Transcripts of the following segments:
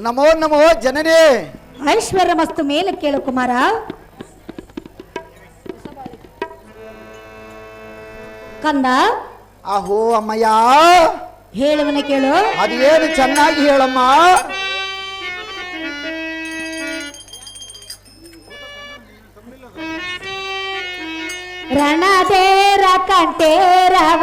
ನಮೋ ನಮೋ ಜನನೇ ಐಶ್ವರ್ಯ ಮಸ್ತು ಮೇಲೆ ಕೇಳು ಕುಮಾರ ಕಂದ ಅಹೋ ಅಮ್ಮಯ್ಯ ಹೇಳುವನ ಕೇಳು ಅದೇನು ಚೆನ್ನಾಗಿ ಹೇಳಮ್ಮ ರಣದೇರ ಕಂಟೇರವ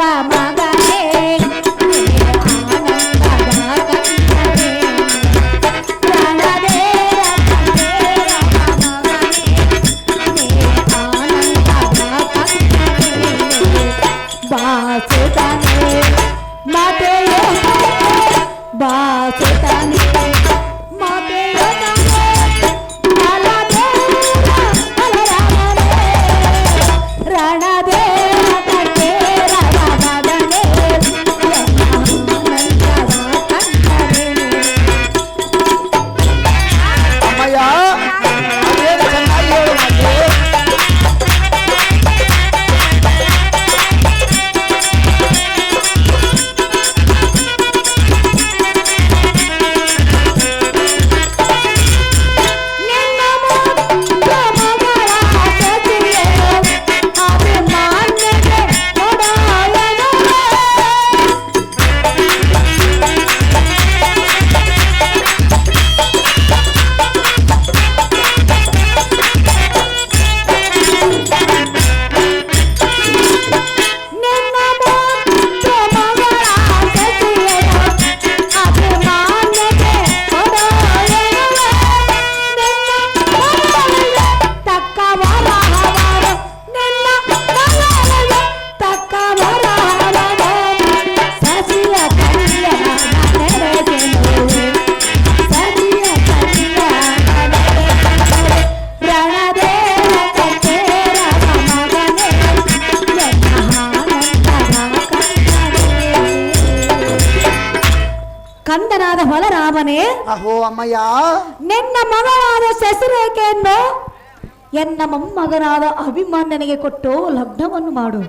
ಎನ್ನ ಮೊಮ್ಮಗನಾದ ಅಭಿಮಾನ್ಯನಿಗೆ ಕೊಟ್ಟು ಲಗ್ನವನ್ನು ಮಾಡು.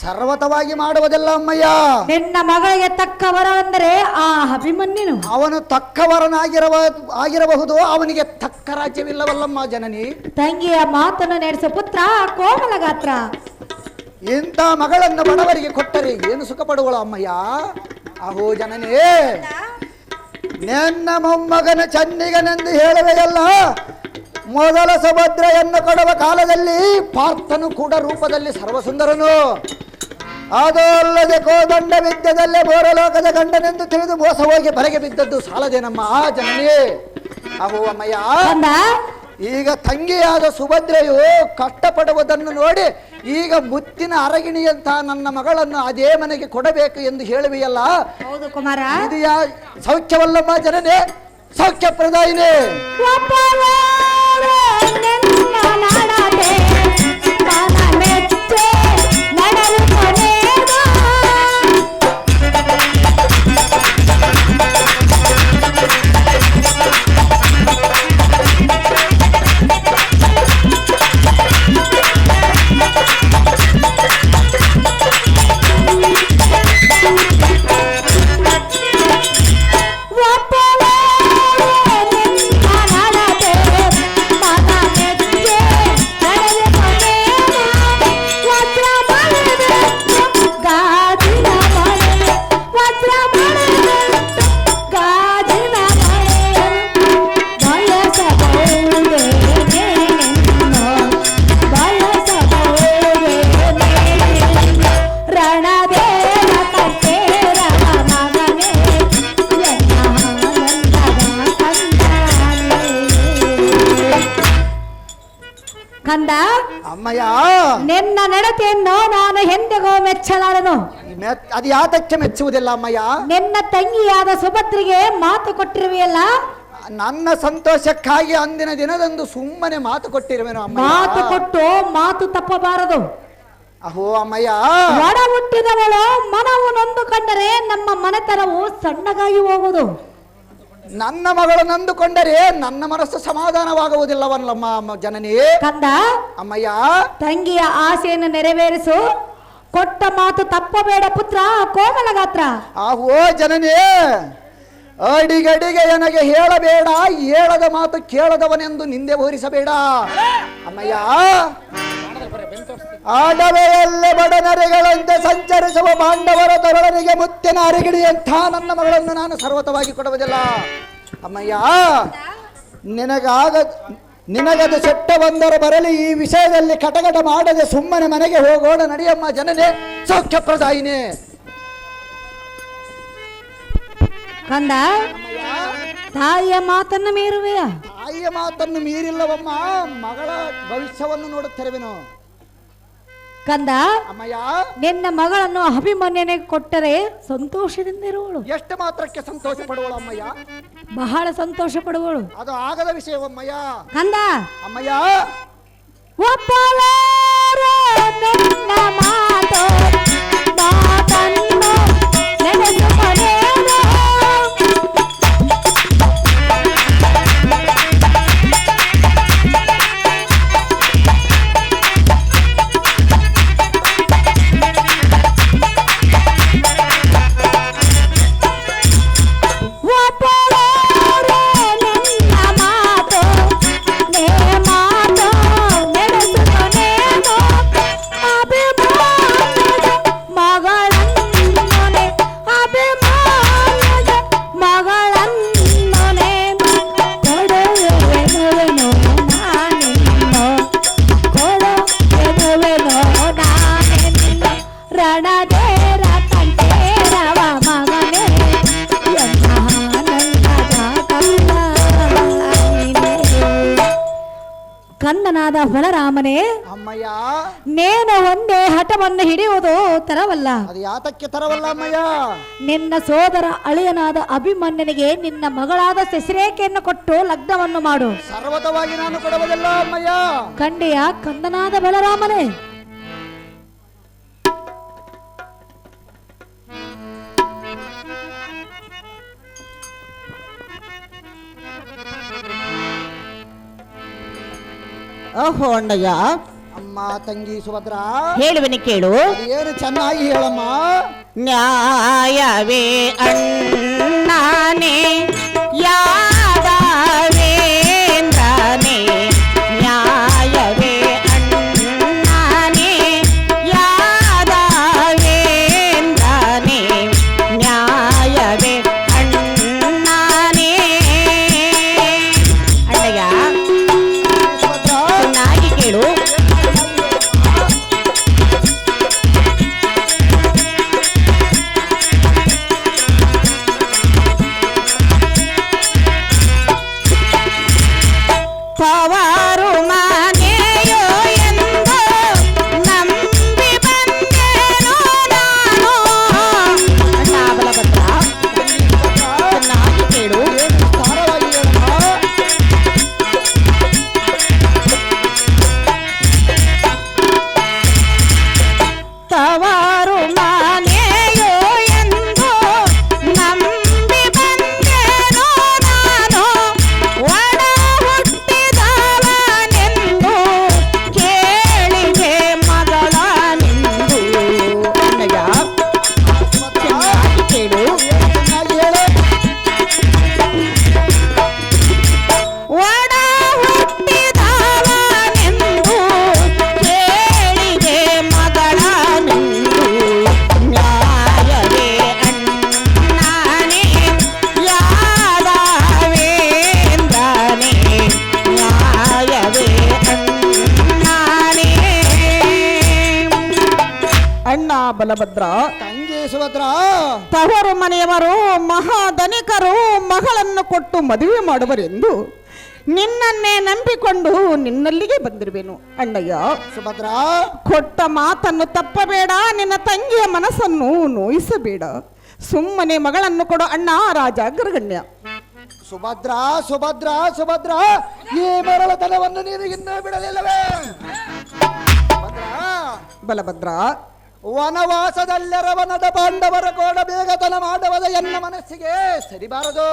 ಸರ್ವತವಾಗಿ ಮಾಡುವುದಿಲ್ಲ ಅಮ್ಮಯ್ಯ. ನಿನ್ನ ಮಗಳಿಗೆ ತಕ್ಕ ವರ ಅಂದರೆ ಆ ಅಭಿಮನ್ಯನು. ಅವನು ತಕ್ಕವರನಾಗಿರವ ಆಗಿರಬಹುದು ಅವನಿಗೆ ತಕ್ಕ ರಾಜ್ಯವಿಲ್ಲವಲ್ಲಮ್ಮ ಜನನಿ. ತಂಗಿಯ ಮಾತನ್ನು ನಡೆಸೋ ಪುತ್ರ ಕೋಮಲ ಗಾತ್ರ. ಇಂಥ ಮಗಳನ್ನು ಬಡವರಿಗೆ ಕೊಟ್ಟರೆ ಏನು ಸುಖ ಪಡುವಳು ಅಮ್ಮಯ್ಯ? ಅಹೋ ಜನನೇ ನಿನ್ನ ಮೊಮ್ಮಗನ ಚನ್ನಿಗನೆಂದು ಹೇಳುವೆಯಲ್ಲ ಮೊದಲ ಸುಭದ್ರೆಯನ್ನು ಕೊಡುವ ಕಾಲದಲ್ಲಿ ಪಾರ್ಥನು ಕೂಡ ರೂಪದಲ್ಲಿ ಸರ್ವಸುಂದರನು. ಅದೂ ಅಲ್ಲದೆ ಕೋದಂಡ ವಿದ್ಯದಲ್ಲೇ ಬೋರಲೋಕದ ಗಂಡನೆಂದು ತಿಳಿದು ಮೋಸ ಹೋಗಿ ಬರೆಗೆ ಬಿದ್ದದ್ದು ಸಾಲದೇನಮ್ಮ ಆ ಜನನಿ. ಅಮ್ಮಯ್ಯ. ಈಗ ತಂಗಿಯಾದ ಸುಭದ್ರೆಯು ಕಷ್ಟಪಡುವುದನ್ನು ನೋಡಿ ಈಗ ಮುತ್ತಿನ ಅರಗಿಣಿಯಂತ ನನ್ನ ಮಗಳನ್ನು ಅದೇ ಮನೆಗೆ ಕೊಡಬೇಕು ಎಂದು ಹೇಳುವೆಯಲ್ಲ. ಹೌದು ಕುಮಾರ. ಸೌಖ್ಯವಲ್ಲಮ್ಮ ಜನನೇ ಸೌಖ್ಯ ಪ್ರದಾಯಿನೇ রে ಕಂದ? ಅಮ್ಮಯ್ಯ. ನಿನ್ನ ನಡತೆಯನ್ನು ನಾನು ಎಂದಿಗೂ ಮೆಚ್ಚಲಾರನು. ಮೆತ್- ಅದು ಯಾತಕ್ಕೆ ಮೆಚ್ಚುವುದಿಲ್ಲ ಅಮ್ಮಯ್ಯ? ನಿನ್ನ ತಂಗಿಯಾದ ಸುಭದ್ರಿಗೆ ಮಾತು ಕೊಟ್ಟಿರುವೆಯಲ್ಲ? ನನ್ನ ಸಂತೋಷಕ್ಕಾಗಿ ಅಂದಿನ ದಿನದಂದು ಸುಮ್ಮನೆ ಮಾತು ಕೊಟ್ಟಿರುವೆನು ಮಾತು ಅಮ್ಮಯ್ಯ ಕೊಟ್ಟು ಮಾತು ತಪ್ಪಬಾರದು. ಅಹೋ ಅಮ್ಮಯ್ಯ. ಒಡ ಹುಟ್ಟಿದವಳು ಮನವು ನೊಂದು ಕಂಡರೆ ನಮ್ಮ ಮನೆತನವು ಸಣ್ಣಗಾಗಿ ಹೋಗುವುದು. ನನ್ನ ಮಗಳು ನಂದುಕೊಂಡರೆ ನನ್ನ ಮನಸ್ಸು ಸಮಾಧಾನವಾಗುವುದಿಲ್ಲವಲ್ಲಮ್ಮ ಜನನಿ. ಕಂದ ಅಮ್ಮಯ್ಯ. ತಂಗಿಯ ಆಸೆಯನ್ನು ನೆರವೇರಿಸು. ಕೊಟ್ಟ ಮಾತು ತಪ್ಪಬೇಡ ಪುತ್ರ ಕೋಮಲ ಗಾತ್ರ. ಆಹೋ ಜನನಿ ಅಡಿಗಡಿಗೆ ನನಗೆ ಹೇಳಬೇಡ ಹೇಳದ ಮಾತು ಕೇಳದವನೆಂದು ನಿಂದೆ ಬೋರಿಸಬೇಡ ಅಮ್ಮಯ್ಯ. ಆಡವೆಯಲ್ಲೇ ಬಡನರಿಗಳಂತೆ ಸಂಚರಿಸುವ ಪಾಂಡವರ ತರುಣರಿಗೆ ಮುತ್ತಿನ ಅರಿಗಿಡಿಯಂಥ ನನ್ನ ಮಗಳನ್ನು ನಾನು ಸರ್ವತವಾಗಿ ಕೊಡುವುದಿಲ್ಲ. ಅಮ್ಮಯ್ಯ, ನಿನಗಾಗ ನಿನಗದು ಸೆಟ್ಟ ಬಂದರೆ ಬರಲಿ, ಈ ವಿಷಯದಲ್ಲಿ ಕಟಗಟ ಮಾಡದೆ ಸುಮ್ಮನೆ ಮನೆಗೆ ಹೋಗೋಣ ನಡಿಯಮ್ಮ ಜನನೇ, ಸೌಖ್ಯಪ್ರದಾಯಿನೇ. ಕಂದ, ತಾಯಿಯ ಮಾತನ್ನ ಮೀರುವೆಯ? ತಾಯಿಯ ಮಾತನ್ನು ಮೀರಿಲ್ಲವಮ್ಮ. ಮಗಳ ಭವಿಷ್ಯವನ್ನು ನೋಡುತ್ತಿರುವೆನು ಕಂದ ಅಮ್ಮಯ್ಯ. ನಿನ್ನ ಮಗಳನ್ನು ಅಭಿಮನ್ಯನೆ ಕೊಟ್ಟರೆ ಸಂತೋಷದಿಂದ ಇರುವಳು ಎಷ್ಟು ಮಾತ್ರಕ್ಕೆ ಸಂತೋಷ ಪಡುವಳು ಅಮ್ಮಯ್ಯ? ಬಹಳ ಸಂತೋಷ ಪಡುವಳು ಅದು ಆಗದ ವಿಷಯವಮ್ಮಯ್ಯ ಕಂದ. ಅಮ್ಮಯ್ಯ. ಮಾತೋ ಮಾತು ಬಲರಾಮನೇ ಅಮ್ಮಯ್ಯ. ನೇನು ಒಂದೇ ಹಠವನ್ನು ಹಿಡಿಯುವುದು ತರವಲ್ಲ. ಅದು ಯಾತಕ್ಕೆ ತರವಲ್ಲ ಅಮ್ಮಯ್ಯ? ನಿನ್ನ ಸೋದರ ಅಳಿಯನಾದ ಅಭಿಮನ್ಯನಿಗೆ ನಿನ್ನ ಮಗಳಾದ ಶಶಿರೇಖೆಯನ್ನು ಕೊಟ್ಟು ಲಗ್ನವನ್ನು ಮಾಡು. ಸರ್ವತವಾಗಿ ನಾನು ಕೊಡುವುದಿಲ್ಲ ಅಮ್ಮಯ್ಯ. ಕಂಡೆಯ ಕಂದನಾದ ಬಲರಾಮನೇ. ಅಣ್ಣಯ್ಯ ಅಮ್ಮ ತಂಗಿ ಸುಭದ್ರ ಹೇಳುವೆನೆ ಕೇಳು ಏನು ಚೆನ್ನಾಗಿ ಹೇಳಮ್ಮ. ನ್ಯಾಯವೇ ಅಣ್ಣಾನೆ ಯಾದವೇಂದ್ರನೇ ಬಲಭದ್ರ. ತಂಗಿ ಸುಭದ್ರ ತವರು ಮನೆಯವರು ಮಹಾಧನಿಕರು ಮಗಳನ್ನು ಕೊಟ್ಟು ಮದುವೆ ಮಾಡುವರೆಂದು ನಿನ್ನನ್ನೇ ನಂಬಿಕೊಂಡು ನಿನ್ನಲ್ಲಿಗೆ ಬಂದಿರುವೆನು. ಅಣ್ಣಯ್ಯ ಸುಭದ್ರ. ಕೊಟ್ಟ ಮಾತನ್ನು ತಪ್ಪಬೇಡ ನಿನ್ನ ತಂಗಿಯ ಮನಸ್ಸನ್ನು ನೋಯಿಸಬೇಡ. ಸುಮ್ಮನೆ ಮಗಳನ್ನು ಕೊಡು ಅಣ್ಣ ರಾಜ ಅಗ್ರಗಣ್ಯ ಸುಭದ್ರ ಸುಭದ್ರ ಸುಭದ್ರ. ಈ ಮರಳತನವನ್ನು ನೀನು ಇನ್ನೂ ಬಿಡಲಿಲ್ಲವೇ ಬಲಭದ್ರ ವನವಾಸದಲ್ಲೆರವನದ ಪಾಂಡವರ ಕೋಡ ಬೇಗತನ ಮಾಡವದ ಎನ್ನ ಮನಸ್ಸಿಗೆ? ಸರಿಬಾರದು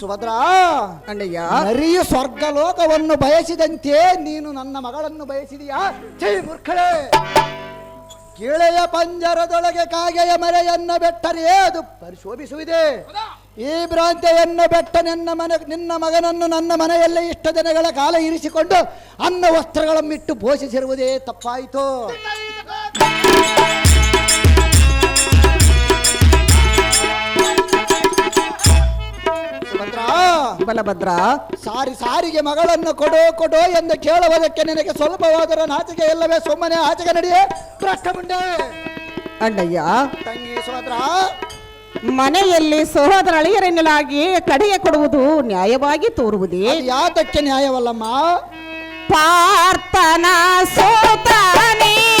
ಸುಭದ್ರ ಅಣ್ಣಯ್ಯ. ನರಿಯು ಸ್ವರ್ಗ ಲೋಕವನ್ನು ಬಯಸಿದಂತೆ ನೀನು ನನ್ನ ಮಗಳನ್ನು ಬಯಸಿದೀಯಾ? ಚೈ ಮೂರ್ಖಳೆ! ಕೀಳೆಯ ಪಂಜರದೊಳಗೆ ಕಾಗೆಯ ಮರೆಯನ್ನ ಬೆಟ್ಟರೆ ಅದು ಪರಿಶೋಭಿಸುವುದೇ. ಈ ಭ್ರಾಂತೆಯನ್ನು ಬೆಟ್ಟ ನಿನ್ನ ಮನೆ ನಿನ್ನ ಮಗನನ್ನು ನನ್ನ ಮನೆಯಲ್ಲೇ ಇಷ್ಟ ದಿನಗಳ ಕಾಲ ಇರಿಸಿಕೊಂಡು ಅನ್ನ ವಸ್ತ್ರಗಳನ್ನಿಟ್ಟು ಪೋಷಿಸಿರುವುದೇ ತಪ್ಪಾಯಿತು. ಬಲಭದ್ರ ಸಾರಿ ಸಾರಿಗೆ ಮಗಳನ್ನು ಕೊಡೋ ಕೊಡೋ ಎಂದು ಕೇಳುವುದಕ್ಕೆ ನಿನಗೆ ಸ್ವಲ್ಪವಾದರ ನಾಚಿಕೆ ಇಲ್ಲವೇ ಸುಮ್ಮನೆ ಆಚೆಗೆ ನಡೆಯೇ. ಪ್ರಶ್ನೆ ಮುಂಡೆ ಅಣ್ಣಯ್ಯ ತಂಗಿ ಸುಭದ್ರ. ಮನೆಯಲ್ಲಿ ಸಹೋದರ ಅಳಿಯರನ್ನಲಾಗಿ ಕಡೆಯ ಕೊಡುವುದು ನ್ಯಾಯವಾಗಿ ತೋರುವುದೇ ಯಾತಕ್ಕೆ ನ್ಯಾಯವಲ್ಲಮ್ಮ? ಪಾರ್ಥನಾ ಸೋತನಿಗೆ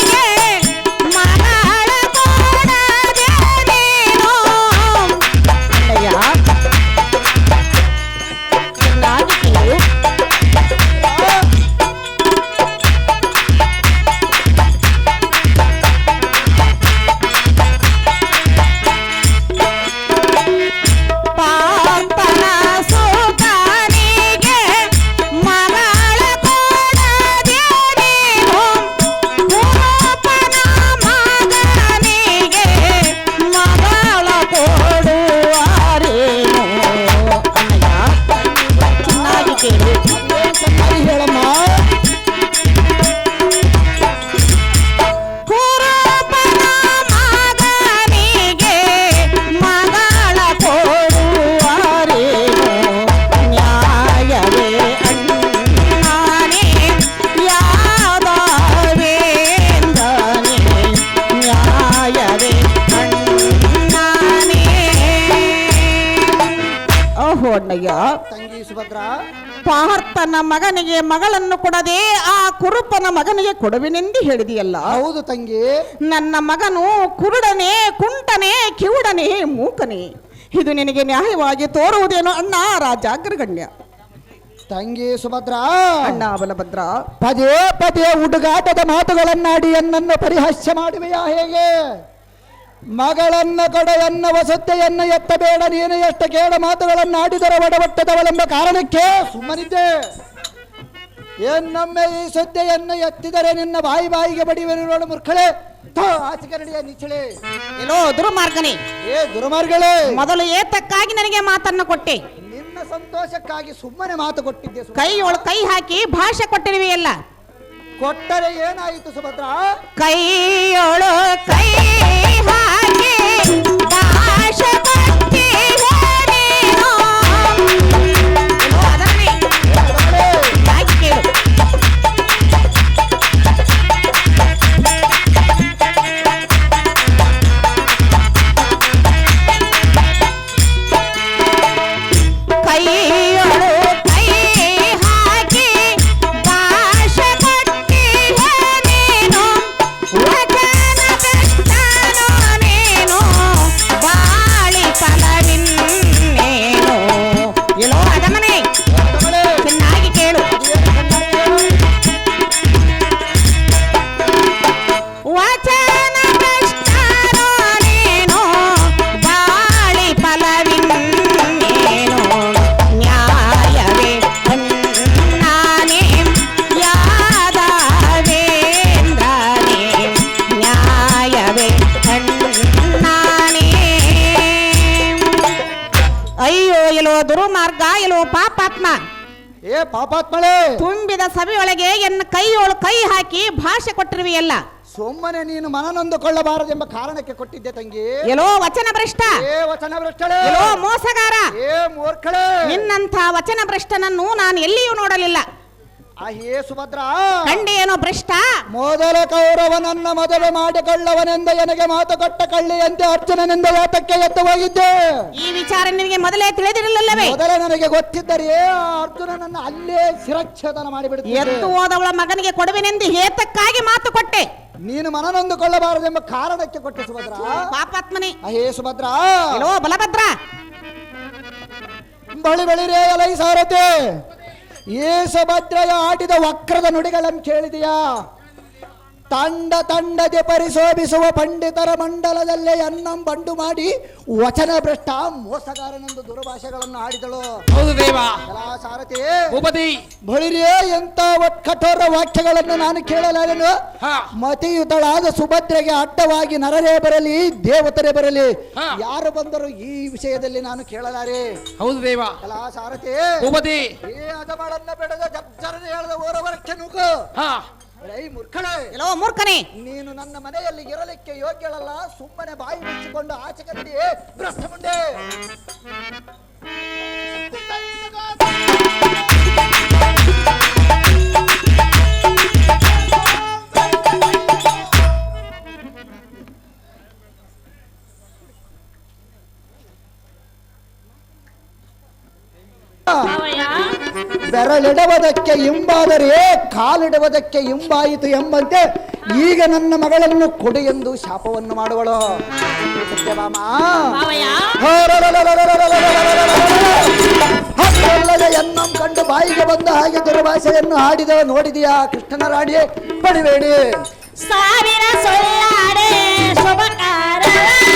ಮಗನಿಗೆ ಮಗಳನ್ನು ಕೊಡದೆ ಆ ಕುರುಪನ ಮಗನಿಗೆ ಕೊಡುವಿನೆಂದು ಹೇಳಿದೆಯಲ್ಲ. ಹೌದು ತಂಗಿ. ನನ್ನ ಮಗನು ಕುರುಡನೆ ಕುಂಟನೆ ಕಿವುಡನೆ ಮೂಕನೆ. ಇದು ನಿನಗೆ ನ್ಯಾಯವಾಗಿ ತೋರುವುದೇನು ಅಣ್ಣ ರಾಜಾಗ್ರಗಣ್ಯ ತಂಗಿ ಸುಭದ್ರ. ಅಣ್ಣ ಬಲಭದ್ರ. ಪದೇ ಪದೇ ಹುಡುಗಾಟದ ಮಾತುಗಳನ್ನಾಡಿ ಎನ್ನನ್ನು ಪರಿಹಾಸ್ಯ ಮಾಡುವೆಯಾ ಹೇಗೆ? ಮಗಳನ್ನ ಕೊಡೆಯನ್ನ ವಸತ್ತೆಯನ್ನ ಎತ್ತಬೇಡ ನೀನು ಎಷ್ಟು ಕೇಳ ಮಾತುಗಳನ್ನು ಆಡಿದರೆ ಒಡಬಟ್ಟದವಳೆಂಬ ಕಾರಣಕ್ಕೆ ಸುಮ್ಮನಿದ್ದೆ. ಏನೊಮ್ಮೆ ಈ ಸುದ್ದಿಯನ್ನು ಎತ್ತಿದರೆ ನಿನ್ನ ಬಾಯಿ ಬಾಯಿಗೆ ಬಡಿವರು ನೋಡು ಮುರ್ಖಳೆ. ಥೋ, ಆಚೆಗೆ ನಡೆಯ ನಿಚ್ಚಳೆ. ಎಲ್ಲೋ ದುರ್ಮಾರ್ಗನೆ. ಏ ದುರ್ಮಾರ್ಗಳೇ. ಮೊದಲು ಏತಕ್ಕಾಗಿ ನನಗೆ ಮಾತನ್ನು ಕೊಟ್ಟೆ. ನಿನ್ನ ಸಂತೋಷಕ್ಕಾಗಿ ಸುಮ್ಮನೆ ಮಾತು ಕೊಟ್ಟಿದ್ದೆ ಸುಭದ್ರ. ಕೈಯೊಳ ಕೈ ಹಾಕಿ ಭಾಷೆ ಕೊಟ್ಟಿರುವೆಯಲ್ಲ ಕೊಟ್ಟರೆ ಏನಾಯಿತು ಸುಭದ್ರ? ಕೈಯೊಳು ಕೈ ಹಾಕಿ ಭಾಷೆ ದುರ್ಮಾರ್ಗ ಇಲ್ಲೋ ಪಾಪಾತ್ಮ. ಏ ಪಾಪಾತ್ಮಳೆ! ತುಂಬಿದ ಸಭೆಯೊಳಗೆ ಎನ್ನ ಕೈಯೊಳು ಕೈ ಹಾಕಿ ಭಾಷೆ ಕೊಟ್ಟಿರುವೆಯಲ್ಲ. ಸುಮ್ಮನೆ ನೀನು ಮನನೊಂದುಕೊಳ್ಳಬಾರದೆಂಬ ಕಾರಣಕ್ಕೆ ಕೊಟ್ಟಿದ್ದೆ ತಂಗಿ. ಎಲ್ಲೋ ವಚನ ಭ್ರಷ್ಟ ಏ ವಚನ ಭ್ರಷ್ಟಳೆ ಎಲ್ಲೋ ಮೋಸಗಾರ. ಏ ಮೂರ್ಖಳೆ! ನಿನ್ನಂತ ವಚನ ಭ್ರಷ್ಟನನ್ನು ನಾನು ಎಲ್ಲಿಯೂ ನೋಡಲಿಲ್ಲ. ಏ ಸುಭದ್ರ ಕಂಡೇನೋ ಭ್ರಷ್ಟ? ಮೊದಲ ಕೌರವನನ್ನ ಮೊದಲು ಮಾಡಿಕೊಳ್ಳವನೆಂದ ನನಗೆ ಮಾತು ಕೊಟ್ಟ ಕಳ್ಳಿಯಂತೆ ಅರ್ಜುನನಿಂದ ಯಾತಕ್ಕೆ ಎದ್ದು ಹೋಗಿದ್ದೆ. ಈ ವಿಚಾರ ನಿನಗೆ ಮೊದಲೇ ತಿಳಿದಿರಲಿಲ್ಲವೇ? ಮೊದಲೇ ನನಗೆ ಗೊತ್ತಿದ್ದರೆ ಅರ್ಜುನನನ್ನ ಅಲ್ಲೇ ಶಿರಚ್ಛೇದನ ಮಾಡಿಬಿಡುತ್ತಿದ್ದೆ. ಎತ್ತು ಹೋದವಳ ಮಗನಿಗೆ ಕೊಡುವೆನೆಂದು ಹೇತಕ್ಕಾಗಿ ಮಾತು ಕೊಟ್ಟೆ. ನೀನು ಮನನೊಂದುಕೊಳ್ಳಬಾರದೆಂಬ ಕಾರಣಕ್ಕೆ ಕೊಟ್ಟೆ ಸುಭದ್ರ. ಪಾಪಾತ್ಮನೆ. ಅಹೇ ಸುಭದ್ರ ಎಲ್ಲೋ ಬಲಭದ್ರ. ಬಳಿ ಬಳಿರೇ ಅಲೈ ಸಾರತೆ ಸುಭದ್ರೆಯ ಆಡಿದ ವಕ್ರದ ನುಡಿಗಳನ್ನು ಕೇಳಿದೆಯಾ? ತಂಡ ತಂಡದೆ ಪರಿಶೋಭಿಸುವ ಪಂಡಿತರ ಮಂಡಲದಲ್ಲೇ ಅನ್ನಂ ಬಂಡು ಮಾಡಿ ವಚನ ಭ್ರಷ್ಟ ಮೋಸಗಾರನೆಂದು ದುರ್ಭಾಷೆಗಳನ್ನು ಆಡಿದಳು. ಹೌದು ದೇವ. ಸಾರಥಿ ಭೂಪತಿ. ಬಳಿರೇ ಎಂತ ಕಠೋರ ವಾಕ್ಯಗಳನ್ನು ನಾನು ಕೇಳಲಾರೆನು? ಮತಿಯುತಳಾದ ಸುಭದ್ರೆಗೆ ಅಡ್ಡವಾಗಿ ನರರೇ ಬರಲಿ ದೇವತರೇ ಬರಲಿ ಯಾರು ಬಂದರು ಈ ವಿಷಯದಲ್ಲಿ ನಾನು ಕೇಳಲಾರೆ. ಹೌದು ದೇವ. ಕಲಾ ಸಾರಥಿ ಭೂಪತಿ. ಏ ಬೆಡದ ಬೆಳೆದ ಹೇಳದ ಓರವರಕ್ಕೆ ನುಗ್ಗು. ಎಲ್ಲೋ ಮೂರ್ಖನೇ. ನೀನು ನನ್ನ ಮನೆಯಲ್ಲಿ ಇರಲಿಕ್ಕೆ ಯೋಗ್ಯಳಲ್ಲ ಸುಮ್ಮನೆ ಬಾಯಿ ಮುಚ್ಚಿಕೊಂಡು ಆಚೆ ಕಟ್ಟಿ ಭ್ರಷ್ಟ ಮುಂಡೆ ಬೆರಳಿಡುವುದಕ್ಕೆ ಇಂಬಾದರೆ ಕಾಲಿಡುವುದಕ್ಕೆ ಇಂಬಾಯಿತು ಎಂಬಂತೆ ಈಗ ನನ್ನ ಮಗಳನ್ನು ಕೊಡಿ ಎಂದು ಶಾಪವನ್ನು ಮಾಡುವಳು ಎನ್ನಂ ಕಂಡು ಬಾಯಿಗೆ ಬಂದ ಹಾಗೆ ದುರ್ಭಾಷೆಯನ್ನು ಹಾಡಿದ ನೋಡಿದೆಯಾ ಕೃಷ್ಣನ ರಾಣಿ ಪಡಿಬೇಡಿ ಸಾವಿರ ಸೊಲ್ಲಾಡೆ ಶುಭಕಾರ ಸಾವಿರ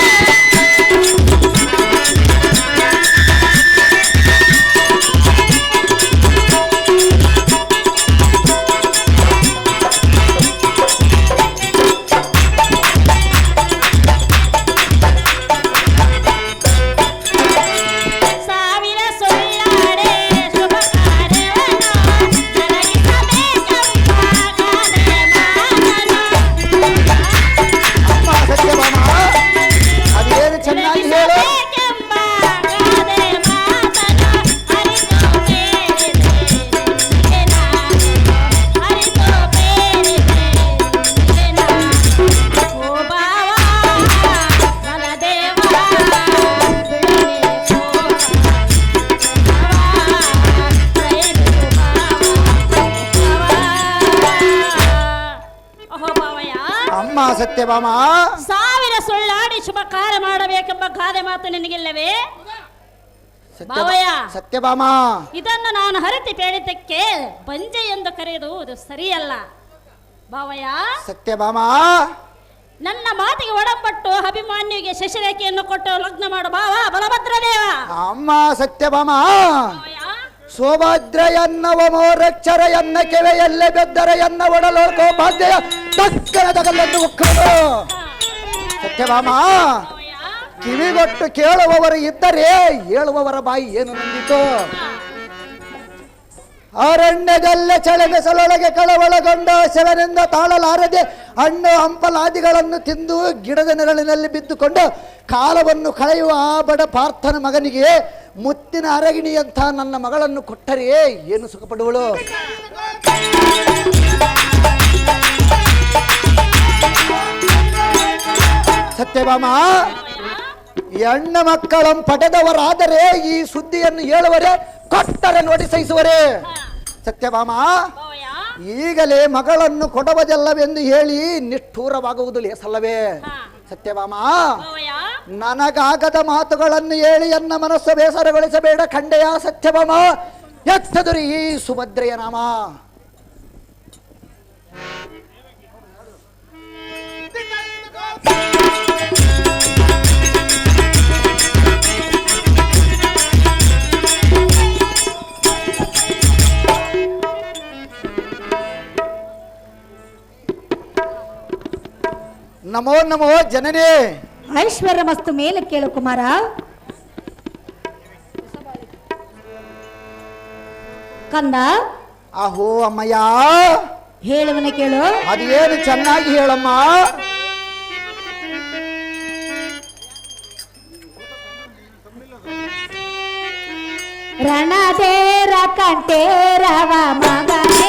ಸತ್ಯಭಾಮ ಸಾವಿರ ಸುಳ್ಳಾಡಿ ಶುಭ ಕಾರ್ಯ ಮಾಡಬೇಕೆಂಬ ಗಾದೆ ಮಾತು ನಿನಗಿಲ್ಲವೇ? ಬಾವಯ್ಯ. ಸತ್ಯಭಾಮ ಇದನ್ನು ನಾನು ಹರತಿ ಪೇಳಿದ್ದಕ್ಕೆ ಬಂಜೆ ಎಂದು ಕರೆಯುವುದು ಸರಿಯಲ್ಲ. ಬಾವಯ್ಯ ಸತ್ಯಭಾಮ ನನ್ನ ಮಾತಿಗೆ ಒಡಂಬಟ್ಟು ಅಭಿಮಾನ್ಯುಗೆ ಶಶಿರೇಖೆಯನ್ನು ಕೊಟ್ಟು ಲಗ್ನ ಮಾಡು. ಭಾವ ಬಲಭದ್ರದೇವ. ಅಮ್ಮ ಸತ್ಯಭಾಮ ಭಾವಯ್ಯ ಮೋರಕ್ಷರಯನ್ನ ಕೆವೆಯಲ್ಲೇ ಬೆದ್ದರಯನ್ನ ಒಡಲೋಳ್ಕೋ ಉಕ್ಕಳು ತಕ್ಕನ ತಗಲೆಂದು ಉಕ್ಕರು ಸತ್ಯಭಾಮ, ಕಿವಿಗೊಟ್ಟು ಕೇಳುವವರು ಇದ್ದರೆ ಹೇಳುವವರ ಬಾಯಿ ಏನು ನಂದಿತು? ಅರಣ್ಯದಲ್ಲೇ ಚಳಮೆಸಲೊಳಗೆ ಕಳವಳಗೊಂಡ ಶವನಿಂದ ತಾಳಲಾರದೆ ಹಣ್ಣು ಹಂಪಲಾದಿಗಳನ್ನು ತಿಂದು ಗಿಡದ ನೆರಳಿನಲ್ಲಿ ಬಿದ್ದುಕೊಂಡು ಕಾಲವನ್ನು ಕಳೆಯುವ ಆ ಬಡ ಪಾರ್ಥನ ಮಗನಿಗೆ ಮುತ್ತಿನ ಅರಗಿಣಿಯಂಥ ನನ್ನ ಮಗಳನ್ನು ಕೊಟ್ಟರೆಯೇ ಏನು ಸುಖಪಡುವಳು? ಸತ್ಯಭಾಮ ಹೆಣ್ಣ ಮಕ್ಕಳಂ ಪಡೆದವರಾದರೆ ಈ ಸುದ್ದಿಯನ್ನು ಹೇಳುವರೆ ಕೊಟ್ಟರೆ ನೋಡಿ ಸಹಿಸುವರೆ. ಸತ್ಯಭಾಮ ಈಗಲೇ ಮಗಳನ್ನು ಕೊಡುವುದಲ್ಲವೆಂದು ಹೇಳಿ ನಿಷ್ಠೂರವಾಗುವುದು ಲೇಸಲ್ಲವೇ. ಸತ್ಯಭಾಮ ನನಗಾಗದ ಮಾತುಗಳನ್ನು ಹೇಳಿ ಎನ್ನ ಮನಸ್ಸು ಬೇಸರಗೊಳಿಸಬೇಡ ಖಂಡೆಯ ಸತ್ಯಭಾಮ. ಎತ್ತದುರಿ ಈ ಸುಭದ್ರೆಯ ನಾಮ. ನಮೋ ನಮೋ ಜನನೇ ಐಶ್ವರ್ಯ ಮಸ್ತು ಮೇಲೆ ಕೇಳು ಕುಮಾರ ಕಂದ ಅಹೋ ಅಮ್ಮಯ್ಯ ಹೇಳುವನ ಕೇಳು ಅದೇನು ಚೆನ್ನಾಗಿ ಹೇಳಮ್ಮ ರಣದೇರ ಕಂಠೇರವ ಮಗನೇ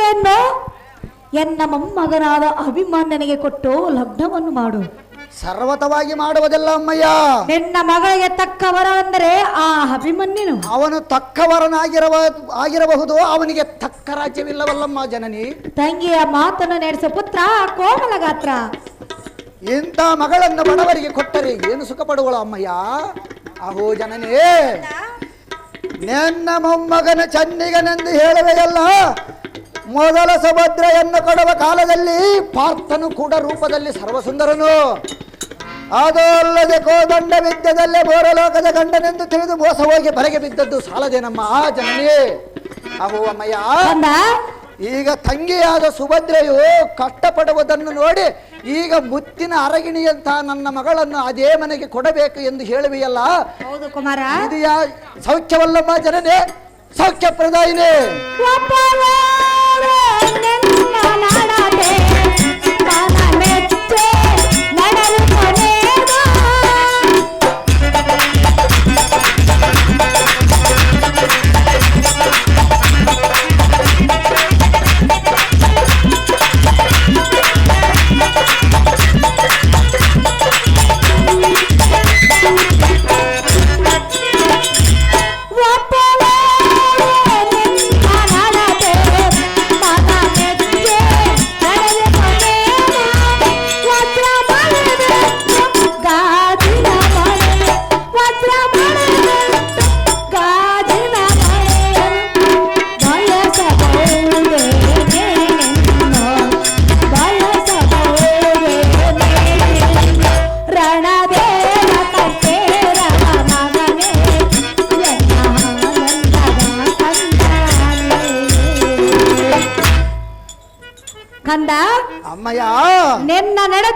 ಶಶಿರೇಖೆಯನ್ನು ಎನ್ನ ಮೊಮ್ಮಗನಾದ ಅಭಿಮಾನ್ಯನಿಗೆ ಕೊಟ್ಟು ಲಗ್ನವನ್ನು ಮಾಡು. ಸರ್ವತವಾಗಿ ಮಾಡುವುದಿಲ್ಲ ಅಮ್ಮಯ್ಯ. ನಿನ್ನ ಮಗಳಿಗೆ ತಕ್ಕ ವರ ಅಂದರೆ ಆ ಅಭಿಮನ್ಯನು. ಅವನು ತಕ್ಕವರನಾಗಿರವ ಆಗಿರಬಹುದು ಅವನಿಗೆ ತಕ್ಕ ರಾಜ್ಯವಿಲ್ಲವಲ್ಲಮ್ಮ ಜನನಿ. ತಂಗಿಯ ಮಾತನ್ನು ನಡೆಸೋ ಪುತ್ರ ಕೋಮಲ ಗಾತ್ರ. ಇಂಥ ಮಗಳನ್ನು ಬಡವರಿಗೆ ಕೊಟ್ಟರೆ ಏನು ಸುಖ ಪಡುವಳು ಅಮ್ಮಯ್ಯ? ಅಹೋ ಜನನಿ. ನಿನ್ನ ಮೊಮ್ಮಗನ ಚನ್ನಿಗನೆಂದು ಹೇಳುವೆಯಲ್ಲ, ಮೊದಲ ಸುಭದ್ರೆಯನ್ನು ಕೊಡುವ ಕಾಲದಲ್ಲಿ ಪಾರ್ಥನು ಕೂಡ ರೂಪದಲ್ಲಿ ಸರ್ವಸುಂದರನು. ಅದು ಅಲ್ಲದೆ ಕೋದಂಡ ವಿದ್ಯದಲ್ಲೇ ಬೋರಲೋಕದ ಗಂಡನೆಂದು ತಿಳಿದು ಮೋಸ ಹೋಗಿ ಬರೆಗೆ ಬಿದ್ದದ್ದು ಸಾಲದೇನಮ್ಮ ಆ ಜನನಿ. ಅಮ್ಮಯ್ಯ. ಈಗ ತಂಗಿಯಾದ ಸುಭದ್ರೆಯು ಕಷ್ಟಪಡುವುದನ್ನು ನೋಡಿ ಈಗ ಮುತ್ತಿನ ಅರಗಿಣಿಯಂತಹ ನನ್ನ ಮಗಳನ್ನು ಅದೇ ಮನೆಗೆ ಕೊಡಬೇಕು ಎಂದು ಹೇಳುವೆಯಲ್ಲ? ಹೌದು ಕುಮಾರ. ಇದು ಯಾ ಸೌಖ್ಯವಲ್ಲಮ್ಮ ಜನನೇ ಸೌಖ್ಯ ಪ್ರದಾಯಿನಿ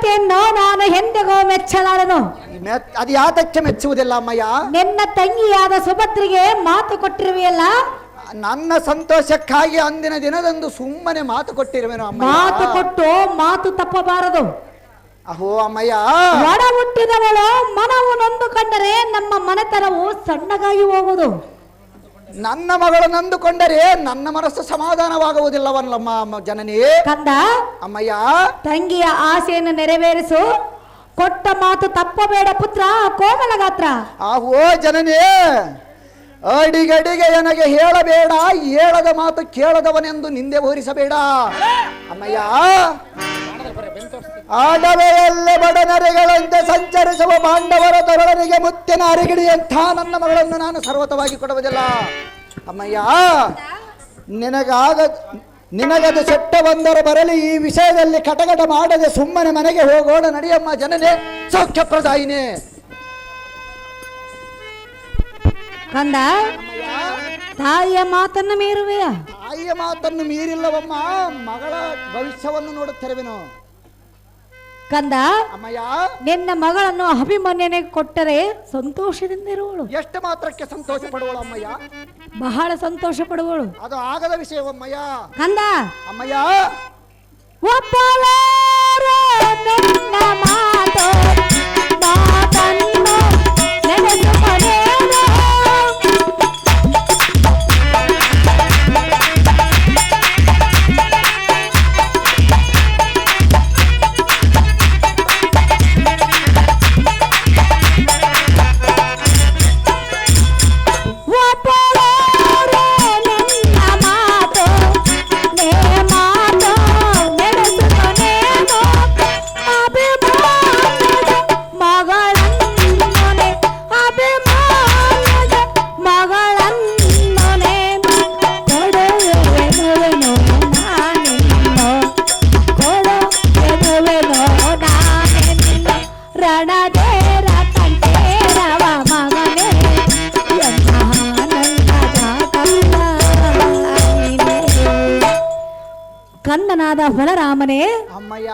ನಡತೆಯನ್ನು ನಾನು ಹೆಂದೆಗೋ ಮೆಚ್ಚಲಾರನು. ಅದು ಯಾತಕ್ಕೆ ಮೆಚ್ಚುವುದಿಲ್ಲ ಅಮ್ಮಯ್ಯ? ನಿನ್ನ ತಂಗಿಯಾದ ಸುಭದ್ರಿಗೆ ಮಾತು ಕೊಟ್ಟಿರುವೆಯಲ್ಲ? ನನ್ನ ಸಂತೋಷಕ್ಕಾಗಿ ಅಂದಿನ ದಿನದಂದು ಸುಮ್ಮನೆ ಮಾತು ಕೊಟ್ಟಿರುವೆನು ಮಾತು ಅಮ್ಮಯ್ಯ ಕೊಟ್ಟು ಮಾತು ತಪ್ಪಬಾರದು. ಅಹೋ ಅಮ್ಮಯ್ಯ. ಒಡ ಹುಟ್ಟಿದವಳು ಮನವು ನೊಂದುಕೊಂಡರೆ ನಮ್ಮ ಮನೆತನವು ಸಣ್ಣಗಾಗಿ ಹೋಗುವುದು. ನನ್ನ ಮಗಳು ನಂದುಕೊಂಡರೆ ನನ್ನ ಮನಸ್ಸು ಸಮಾಧಾನವಾಗುವುದಿಲ್ಲವಲ್ಲಮ್ಮ ಜನನೇ. ಕಂದ ಅಮ್ಮಯ್ಯ. ತಂಗಿಯ ಆಸೆಯನ್ನು ನೆರವೇರಿಸು. ಕೊಟ್ಟ ಮಾತು ತಪ್ಪಬೇಡ ಪುತ್ರ ಕೋಮಲ ಗಾತ್ರ. ಆಹೋ ಜನನೇ ಅಡಿಗಡಿಗೆ ನನಗೆ ಹೇಳಬೇಡ ಹೇಳದ ಮಾತು ಕೇಳದವನೆಂದು ನಿಂದೆ ಹೋರಿಸಬೇಡ ಅಮ್ಮಯ್ಯ. ಆಡವೆಯಲ್ಲೇ ಬಡನರಿಗಳಂತೆ ಸಂಚರಿಸುವ ಪಾಂಡವರ ತೊರಳರಿಗೆ ಮುತ್ತಿನ ಅರಿಗಿಡಿಯಂಥ ನನ್ನ ಮಗಳನ್ನು ನಾನು ಸರ್ವತವಾಗಿ ಕೊಡುವುದಿಲ್ಲ. ಅಮ್ಮಯ್ಯ ನಿನಗಾಗ ನಿನಗದು ಸೆಟ್ಟ ಬಂದರು ಬರಲಿ ಈ ವಿಷಯದಲ್ಲಿ ಕಟಕಟ ಮಾಡದೆ ಸುಮ್ಮನೆ ಮನೆಗೆ ಹೋಗೋಣ ನಡಿಯಮ್ಮ ಜನನೇ ಸೌಖ್ಯಪ್ರದಾಯಿನೇ. ಕಂದ ತಾಯಿಯ ಮಾತನ್ನು ಮೀರುವೆಯ? ತಾಯಿಯ ಮಾತನ್ನು ಮೀರಿಲ್ಲವಮ್ಮ ಮಗಳ ಭವಿಷ್ಯವನ್ನು ನೋಡುತ್ತಿರುವೆನು ಕಂದ ಅಮ್ಮಯ್ಯ. ನಿನ್ನ ಮಗಳನ್ನು ಅಭಿಮನ್ಯನೆ ಕೊಟ್ಟರೆ ಸಂತೋಷದಿಂದ ಇರುವಳು ಎಷ್ಟು ಮಾತ್ರಕ್ಕೆ ಸಂತೋಷ ಪಡುವಳು ಅಮ್ಮಯ್ಯ? ಬಹಳ ಸಂತೋಷ ಪಡುವಳು ಅದು ಆಗದ ವಿಷಯವಮ್ಮಯ್ಯ ಕಂದ. ಅಮ್ಮಯ್ಯ. ಒಪ್ಪಲಾರ ನಿನ್ನ ಮಾತು ಕಂದನಾದ ಬಲರಾಮನೇ ಅಮ್ಮಯ್ಯ.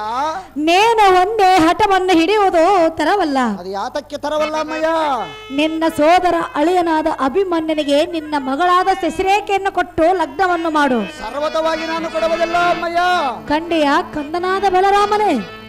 ನೇನು ಒಂದೇ ಹಠವನ್ನು ಹಿಡಿಯುವುದು ತರವಲ್ಲ. ಅದು ಯಾತಕ್ಕೆ ತರವಲ್ಲ ಅಮ್ಮಯ್ಯ? ನಿನ್ನ ಸೋದರ ಅಳಿಯನಾದ ಅಭಿಮನ್ಯನಿಗೆ ನಿನ್ನ ಮಗಳಾದ ಶಶಿರೇಖೆಯನ್ನು ಕೊಟ್ಟು ಲಗ್ನವನ್ನು ಮಾಡು. ಸರ್ವತವಾಗಿ ನಾನು ಕೊಡುವುದಿಲ್ಲ ಅಮ್ಮಯ್ಯ. ಕಂಡೆಯ ಕಂದನಾದ ಬಲರಾಮನೇ.